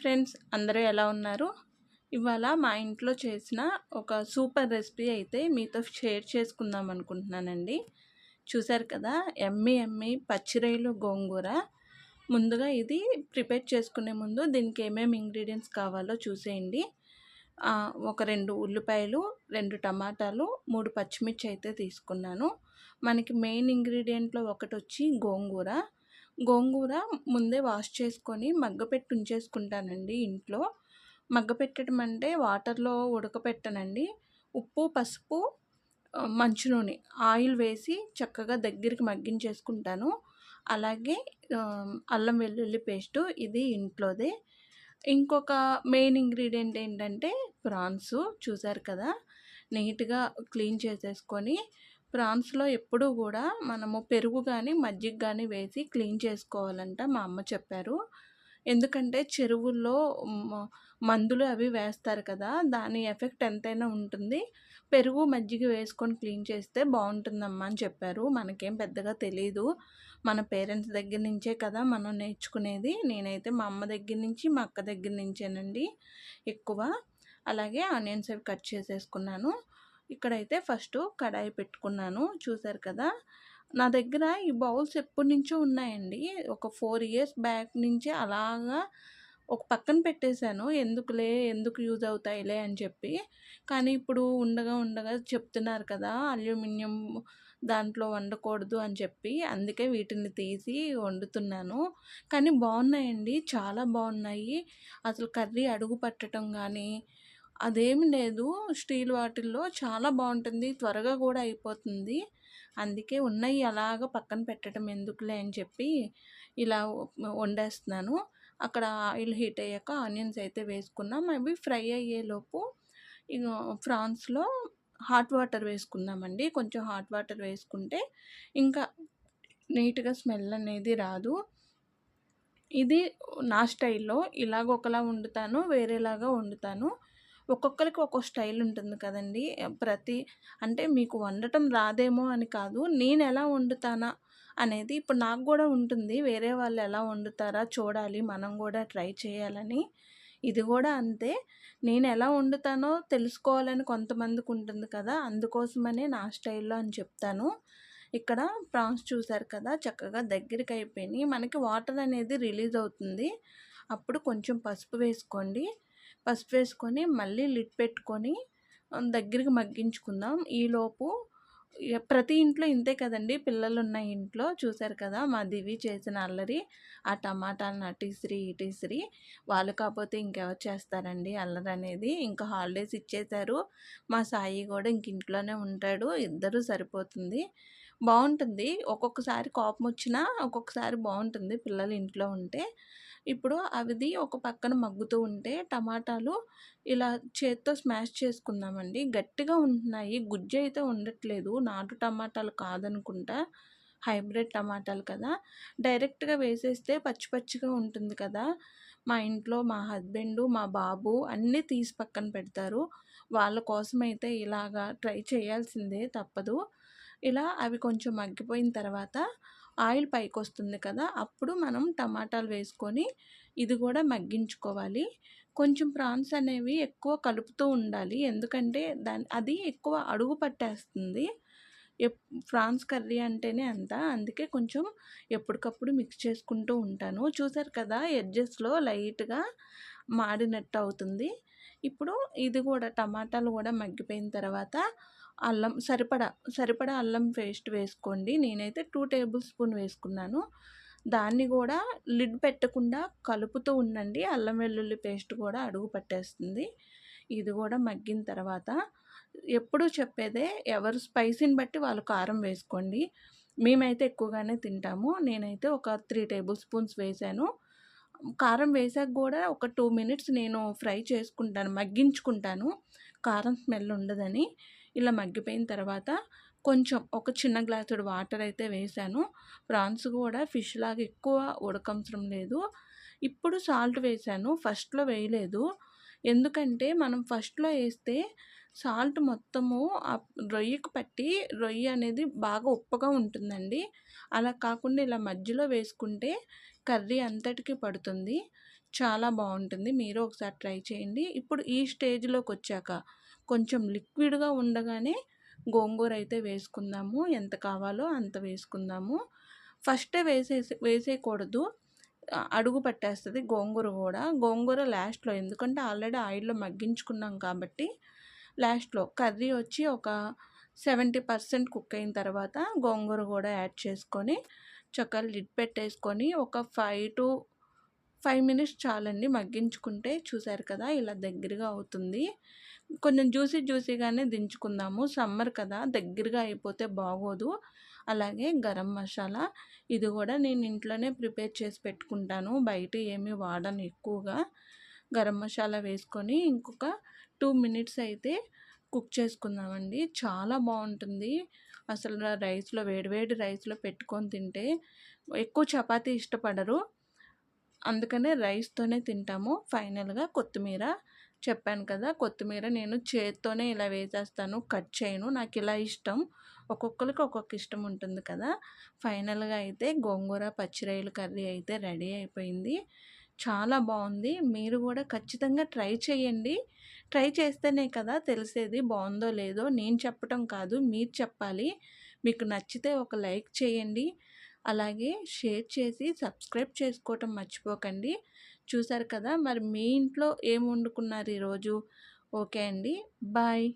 Friends అందరూ ఎలా ఉన్నారు? ఇవాళ మా ఇంట్లో చేసిన ఒక సూపర్ రెసిపీ అయితే మీతో షేర్ చేసుకుందాం అనుకుంటున్నానండి. చూసారు కదా ఎమ్మి ఎమ్మి పచ్చిరొయ్యలు గోంగూర. ముందుగా ఇది ప్రిపేర్ చేసుకునే ముందు దీనికి ఏమేమి ఇంగ్రీడియంట్స్ కావాలో చూసేయండి. ఒక రెండు ఉల్లిపాయలు రెండు టమాటాలు మూడు పచ్చిమిర్చి అయితే తీసుకున్నాను. మనకి మెయిన్ ఇంగ్రీడియంట్లో ఒకటి వచ్చి గోంగూర. గోంగూర ముందే వాష్ చేసుకొని మగ్గపెట్టి ఉంచేసుకుంటానండి ఇంట్లో. మగ్గపెట్టడం అంటే వాటర్లో ఉడకపెట్టనండి. ఉప్పు పసుపు ఆ, మంచు నూనె ఆయిల్ వేసి చక్కగా దగ్గరికి మగ్గించేసుకుంటాను. అలాగే అల్లం వెల్లుల్లి పేస్టు ఇది ఇంట్లోదే. ఇంకొక మెయిన్ ఇంగ్రీడియంట్ ఏంటంటే ప్రాన్స్ చూసారు కదా? నీట్గా క్లీన్ చేసేసుకొని ప్రాన్స్లో ఎప్పుడూ కూడా మనము పెరుగు కానీ మజ్జిగ కానీ వేసి క్లీన్ చేసుకోవాలంట మా అమ్మ చెప్పారు. ఎందుకంటే చెరువుల్లో మందులు అవి వేస్తారు కదా దాని ఎఫెక్ట్ ఎంతైనా ఉంటుంది. పెరుగు మజ్జిగ వేసుకొని క్లీన్ చేస్తే బాగుంటుందమ్మా అని చెప్పారు. మనకేం పెద్దగా తెలియదు మన పేరెంట్స్ దగ్గర నుంచే కదా మనం నేర్చుకునేది. నేనైతే మా అమ్మ దగ్గర నుంచి మా అక్క దగ్గర నుంచేనండి ఎక్కువ. అలాగే ఆనియన్స్ అవి కట్ చేసేసుకున్నాను. ఇక్కడైతే ఫస్ట్ కడాయి పెట్టుకున్నాను. చూసారు కదా? నా దగ్గర ఈ బౌల్స్ ఎప్పటి నుంచో ఉన్నాయండి. ఒక ఫోర్ ఇయర్స్ బ్యాక్ నుంచి అలాగా ఒక పక్కన పెట్టేశాను. ఎందుకులే? ఎందుకు యూజ్ అవుతాయిలే అని చెప్పి. కానీ ఇప్పుడు ఉండగా ఉండగా చెప్తున్నారు కదా అల్యూమినియం దాంట్లో వండకూడదు అని చెప్పి. అందుకే వీటిని తీసి వండుతున్నాను. కానీ బాగున్నాయండి. చాలా బాగున్నాయి. అసలు కర్రీ అడుగు పట్టడం కానీ అదేమి లేదు. స్టీల్ వాటిల్లో చాలా బాగుంటుంది. త్వరగా కూడా అయిపోతుంది. అందుకే ఉన్నాయి. అలాగ పక్కన పెట్టడం ఎందుకులే అని చెప్పి ఇలా వండేస్తున్నాను. అక్కడ ఆయిల్ హీట్ అయ్యాక ఆనియన్స్ అయితే వేసుకున్నాం. అవి ఫ్రై అయ్యేలోపు ఇక ఫ్రాన్స్లో హాట్ వాటర్ వేసుకుందామండి. కొంచెం హాట్ వాటర్ వేసుకుంటే ఇంకా నీట్గా స్మెల్ అనేది రాదు. ఇది నా స్టైల్లో ఇలాగ ఒకలా వండుతాను వేరేలాగా వండుతాను. ఒక్కొక్కరికి ఒక్కో స్టైల్ ఉంటుంది కదండి. ప్రతి అంటే మీకు వండటం రాదేమో అని కాదు నేను ఎలా వండుతానా అనేది ఇప్పుడు నాకు కూడా ఉంటుంది. వేరే వాళ్ళు ఎలా వండుతారా చూడాలి మనం కూడా ట్రై చేయాలని. ఇది కూడా అంతే. నేను ఎలా వండుతానో తెలుసుకోవాలని కొంతమందికి ఉంటుంది కదా అందుకోసమనే నా స్టైల్లో అని చెప్తాను. ఇక్కడ ప్రాన్స్ చూసారు కదా చక్కగా దగ్గరికి అయిపోయినాయి. మనకి వాటర్ అనేది రిలీజ్ అవుతుంది. అప్పుడు కొంచెం పసుపు వేసుకోండి. పసుపు వేసుకొని మళ్ళీ లిట్ పెట్టుకొని దగ్గరికి మగ్గించుకుందాం. ఈలోపు ప్రతి ఇంట్లో ఇంతే కదండి. పిల్లలు ఉన్న ఇంట్లో చూశారు కదా మా దివి చేసిన అల్లరి. ఆ టమాటాలను అటీసిరి ఇటీసిరి వాళ్ళు కాకపోతే ఇంకెవరు చేస్తారండి అల్లరి అనేది. ఇంకా హాలిడేస్ ఇచ్చేశారు. మా సాయి కూడా ఇంక ఇంట్లోనే ఉంటాడు. ఇద్దరు సరిపోతుంది. బాగుంటుంది ఒక్కొక్కసారి కోపం వచ్చినా ఒక్కొక్కసారి బాగుంటుంది పిల్లలు ఇంట్లో ఉంటే. ఇప్పుడు అవిది ఒక పక్కన మగ్గుతూ ఉంటే టమాటాలు ఇలా చేత్తో స్మాష్ చేసుకుందామండి. గట్టిగా ఉంటున్నాయి. గుజ్జు అయితే ఉండట్లేదు. నాటు టమాటాలు కాదనుకుంటా. హైబ్రిడ్ టమాటాలు కదా. డైరెక్ట్గా వేసేస్తే పచ్చి పచ్చిగా ఉంటుంది కదా. మా ఇంట్లో మా హస్బెండ్ మా బాబు అన్నీ తీసి పక్కన పెడతారు. వాళ్ళ కోసం అయితే ఇలాగా ట్రై చేయాల్సిందే తప్పదు. ఇలా అవి కొంచెం మగ్గిపోయిన తర్వాత ఆయిల్ పైకి వస్తుంది కదా అప్పుడు మనం టమాటాలు వేసుకొని ఇది కూడా మగ్గించుకోవాలి. కొంచెం ప్రాన్స్ అనేవి ఎక్కువ కలుపుతూ ఉండాలి. ఎందుకంటే దాని అది ఎక్కువ అడుగు పట్టేస్తుంది. ఎప్ ప్రాన్స్ కర్రీ అంటేనే అంత. అందుకే కొంచెం ఎప్పటికప్పుడు మిక్స్ చేసుకుంటూ ఉంటాను. చూసారు కదా ఎడ్జెస్లో లైట్గా మాడినట్టు అవుతుంది. ఇప్పుడు ఇది కూడా టమాటాలు కూడా మగ్గిపోయిన తర్వాత అల్లం సరిపడా సరిపడా అల్లం పేస్ట్ వేసుకోండి. నేనైతే టూ టేబుల్ స్పూన్ వేసుకున్నాను. దాన్ని కూడా లిడ్ పెట్టకుండా కలుపుతూ ఉండండి. అల్లం వెల్లుల్లి పేస్ట్ కూడా అడుగు పట్టేస్తుంది. ఇది కూడా మగ్గిన తర్వాత ఎప్పుడు చెప్పేదే ఎవరు స్పైసీని బట్టి వాళ్ళు కారం వేసుకోండి. మేమైతే ఎక్కువగానే తింటాము. నేనైతే ఒక త్రీ టేబుల్ స్పూన్స్ వేసాను. కారం వేసాక కూడా ఒక టూ మినిట్స్ నేను ఫ్రై చేసుకుంటాను మగ్గించుకుంటాను. కారం స్మెల్ ఉండదని ఇలా మగ్గిపోయిన తర్వాత కొంచెం ఒక చిన్న గ్లాసుడు వాటర్ అయితే వేసాను. ప్రాన్స్ కూడా ఫిష్ లాగా ఎక్కువ ఉడకవసరం లేదు. ఇప్పుడు సాల్ట్ వేసాను ఫస్ట్లో వేయలేదు. ఎందుకంటే మనం ఫస్ట్లో వేస్తే సాల్ట్ మొత్తము ఆ రొయ్యకు పట్టి రొయ్య అనేది బాగా ఉప్పగా ఉంటుందండి. అలా కాకుండా ఇలా మధ్యలో వేసుకుంటే కర్రీ అంతటికి పడుతుంది. చాలా బాగుంటుంది. మీరు ఒకసారి ట్రై చేయండి. ఇప్పుడు ఈ స్టేజ్లోకి వచ్చాక కొంచెం లిక్విడ్గా ఉండగానే గోంగూర అయితే వేసుకుందాము. ఎంత కావాలో అంత వేసుకుందాము. ఫస్టే వేసేసి వేసేయకూడదు. అడుగు పట్టేస్తుంది గోంగూర కూడా. గోంగూర లాస్ట్లో ఎందుకంటే ఆల్రెడీ ఆయిల్లో మగ్గించుకున్నాం కాబట్టి లాస్ట్లో కర్రీ వచ్చి ఒక సెవెంటీ పర్సెంట్ కుక్ అయిన తర్వాత గోంగూర కూడా యాడ్ చేసుకొని చక్కగా లిడ్ పెట్టేసుకొని ఒక ఫైవ్ టు ఫైవ్ మినిట్స్ చాలండి మగ్గించుకుంటే. చూసారు కదా ఇలా దగ్గరగా అవుతుంది. కొంచెం జ్యూసీ జ్యూసీగానే దించుకుందాము. సమ్మర్ కదా దగ్గరగా అయిపోతే బాగోదు. అలాగే గరం మసాలా ఇది కూడా నేను ఇంట్లోనే ప్రిపేర్ చేసి పెట్టుకుంటాను. బయట ఏమీ వాడను ఎక్కువగా. గరం మసాలా వేసుకొని ఇంకొక టూ మినిట్స్ అయితే కుక్ చేసుకుందామండి. చాలా బాగుంటుంది. అసలు రైస్లో వేడివేడి రైస్లో పెట్టుకొని తింటే ఎక్కువ చపాతీ ఇష్టపడరు. అందుకనే రైస్తోనే తింటాము. ఫైనల్గా కొత్తిమీర చెప్పాను కదా కొత్తిమీర నేను చేత్తోనే ఇలా వేసేస్తాను కట్ చేయను. నాకు ఇలా ఇష్టం. ఒక్కొక్కరికి ఒక్కొక్క ఇష్టం ఉంటుంది కదా. ఫైనల్గా అయితే గోంగూర పచ్చిరాయలు కర్రీ అయితే రెడీ అయిపోయింది. చాలా బాగుంది. మీరు కూడా ఖచ్చితంగా ట్రై చేయండి. ట్రై చేస్తేనే కదా తెలిసేది బాగుందో లేదో. నేను చెప్పటం కాదు మీరు చెప్పాలి. మీకు నచ్చితే ఒక లైక్ చేయండి. అలాగే షేర్ చేసి సబ్స్క్రైబ్ చేసుకోవటం మర్చిపోకండి. చూసారు కదా మరి మీ ఇంట్లో ఏం వండుకున్నారు ఈరోజు? ఓకే అండి. బాయ్.